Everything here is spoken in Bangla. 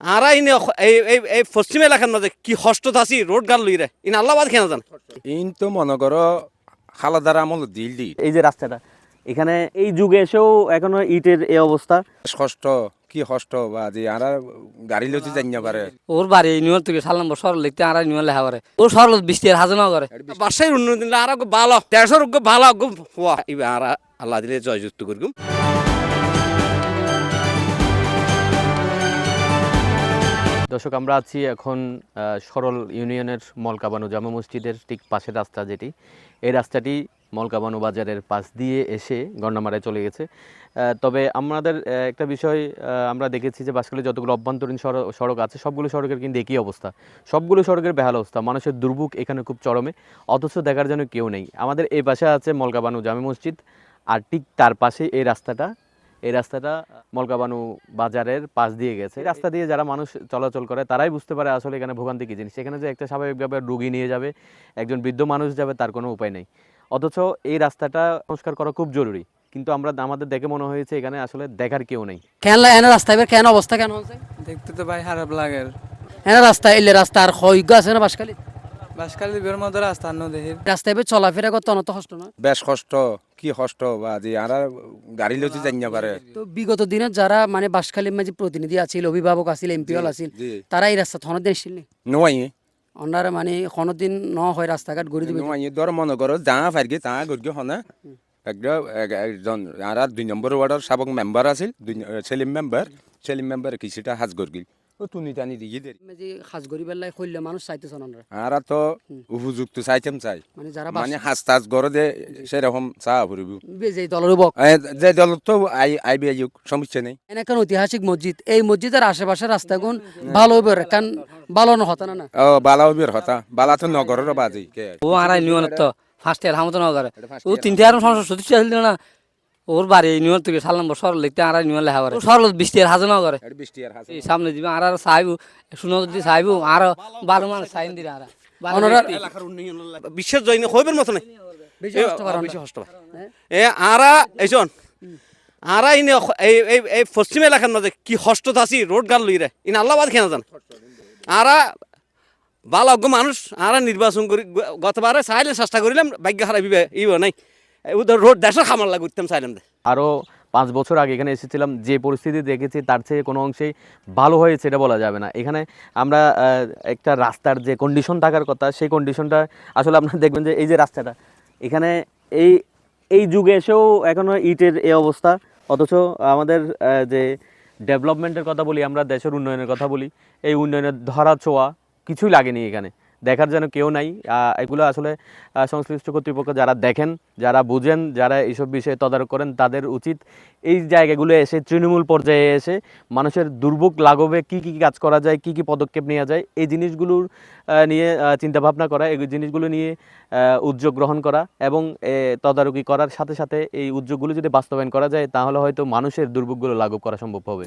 আরা ইনে এই এই এই পশ্চিম এলাকার মাঝে কি হস্ত আছি রোড গাল লইরে? ইন আল্লাহবাদ কেন জান ইন তো মনে করো খালাদার আমল দিল দি। এই যে রাস্তাটা এখানে এই যুগে এসেও এখনও ইটের এই অবস্থা। কষ্ট কি কষ্ট বা যে আর গাড়ি লইতে জানি পারে। ওর বাড়ি নিউল থেকে সাল নম্বর সরল লিখতে আর নিউল লেখা করে। ওর সরল বৃষ্টি আর হাজনা করে। বাসায় উন্নতি দিলে আর ভালো দেশের ভালো হওয়া এবার আর আল্লাহ দিলে জয়যুক্ত করগুম। দর্শক, আমরা আছি এখন সরল ইউনিয়নের মলকাবানু জামা মসজিদের ঠিক পাশের রাস্তা যেটি। এই রাস্তাটি মলকাবানু বাজারের পাশ দিয়ে এসে গন্ডামারায় চলে গেছে। তবে আমাদের একটা বিষয় আমরা দেখেছি যে বাসগুলি যতগুলো অভ্যন্তরীণ সড়- সড়ক আছে, সবগুলো সড়কের কিন্তু একই অবস্থা। সবগুলো সড়কের বেহাল অবস্থা। মানুষের দুর্ভোগ এখানে খুব চরমে, অথচ দেখার জন্য কেউ নেই। আমাদের এই পাশে আছে মলকাবানু জামে মসজিদ, আর ঠিক তার পাশে এই রাস্তাটা এই রাস্তাটা মলকাবানু বাজারের পাশ দিয়ে গেছে। এই রাস্তা দিয়ে যারা মানুষ চলাচল করে তারাই বুঝতে পারে আসলে এখানে ভোগান্তি কী জিনিস। এখানে যে একটা স্বাভাবিকভাবে রুগী নিয়ে যাবে একজন বৃদ্ধ মানুষ যাবে তার কোনো উপায় নেই। অথচ এই রাস্তাটা সংস্কার করা খুব জরুরি। কিন্তু আমরা আমাদের দেখে মনে হয়েছে এখানে আসলে দেখার কেউ নেই। কেন এনে রাস্তা এবার কেন অবস্থা কেন হচ্ছে দেখতে তো ভাই খারাপ লাগে। এনে রাস্তা এলে রাস্তা আর হইগ আছে না বাসখালি বাসকালি বের মতো রাস্তা ন দেখি। রাস্তা এবার চলাফেরা করতে অনত কষ্ট না? বেশ কষ্ট কি কষ্ট বা যে আর গাড়ি লইতে জানি না পারে। তো বিগত দিনে যারা মানে বাসখালীর মাঝে প্রতিনিধি আছিল অভিভাবক আছিল এমপি হল আছিল তারা এই রাস্তা থনের দিন আসছিল মানে কোনো দিন ন হয় রাস্তাঘাট গড়ি দিবে। ধর মনে করো যা পারগে তা করগে হনে। একজন আর দুই নম্বর ওয়ার্ডের সাবক মেম্বার আছিল দুই সেলিম মেম্বার সেলিম মেম্বার কিছুটা হাজ ও তুনি টানি দিয়ে দেরি। যে সাজ গড়ি বেলায় কইলে মানুষ চাইতেছে অন্যরা আর তো উপযুক্ত চাইতাম চাই। মানে যারা মানে হাজ তাজ গড়ে দে সেরকম চা যে দলের বক যে দল তো আই আইবি আইক সমস্যা নেই। এনে ঐতিহাসিক মসজিদ এই মসজিদের আশেপাশে রাস্তা রাস্তাগুন ভালো হবে কারণ ভালো ন হতা না ও বালাও বের হতা। বালা তো নগরের বাজি ও আর নিউল তো ফার্স্ট ইয়ার হামতো না করে ও তিনটে আর সমস্যা সত্যি না। ওর বাড়ি এই নিউল থেকে সাল নম্বর সরল লিখতে আর নিউল লেখা করে। সরল বৃষ্টি আর হাজনা করে। এই সামনে দিবে আর আর চাইব শুনো যদি চাইব আর বারো মানুষ চাইন দিলে আর। অন্যরা এলাকার উন্নয়ন বিশ্বের জয় হইবেন মতো নাই। এ আরা এইজন আরা ইনে এই এই এই পশ্চিম এলাকার মাঝে কি হস্ত আছি রোড গাল লইরে। ইন আল্লাহবাদ কেন জান। আরা ভালো অজ্ঞ মানুষ আরা নির্বাচন করি গতবারে চাইলে চেষ্টা করিলাম ভাগ্য হারাই ইব নাই। এই উধর রোড দেশের খামার লাগুতাম চাইলাম আরও পাঁচ বছর আগে এখানে এসেছিলাম, যে পরিস্থিতি দেখেছি তার চেয়ে কোনো অংশেই ভালো হয়েছে এটা বলা যাবে না। এখানে আমরা একটা রাস্তার যে কন্ডিশন থাকার কথা, সেই কন্ডিশনটা আসলে আপনারা দেখবেন যে এই যে রাস্তাটা, এখানে এই এই যুগে এসেও এখনও ইটের এই অবস্থা। অথচ আমাদের যে ডেভেলপমেন্টের কথা বলি, আমরা দেশের উন্নয়নের কথা বলি, এই উন্নয়নের ধরা ছোঁয়া কিছুই লাগেনি এখানে। দেখার যেন কেউ নাই। এগুলো আসলে সংশ্লিষ্ট কর্তৃপক্ষ যারা দেখেন, যারা বুঝেন, যারা এইসব বিষয়ে তদারক করেন, তাদের উচিত এই জায়গাগুলো এসে তৃণমূল পর্যায়ে এসে মানুষের দুর্ভোগ লাঘবে, কি কি কাজ করা যায়, কি কি পদক্ষেপ নেওয়া যায়, এই জিনিসগুলোর নিয়ে চিন্তাভাবনা করা, এই জিনিসগুলো নিয়ে উদ্যোগ গ্রহণ করা এবং তদারকি করার সাথে সাথে এই উদ্যোগগুলো যদি বাস্তবায়ন করা যায়, তাহলে হয়তো মানুষের দুর্ভোগগুলো লাঘব করা সম্ভব হবে।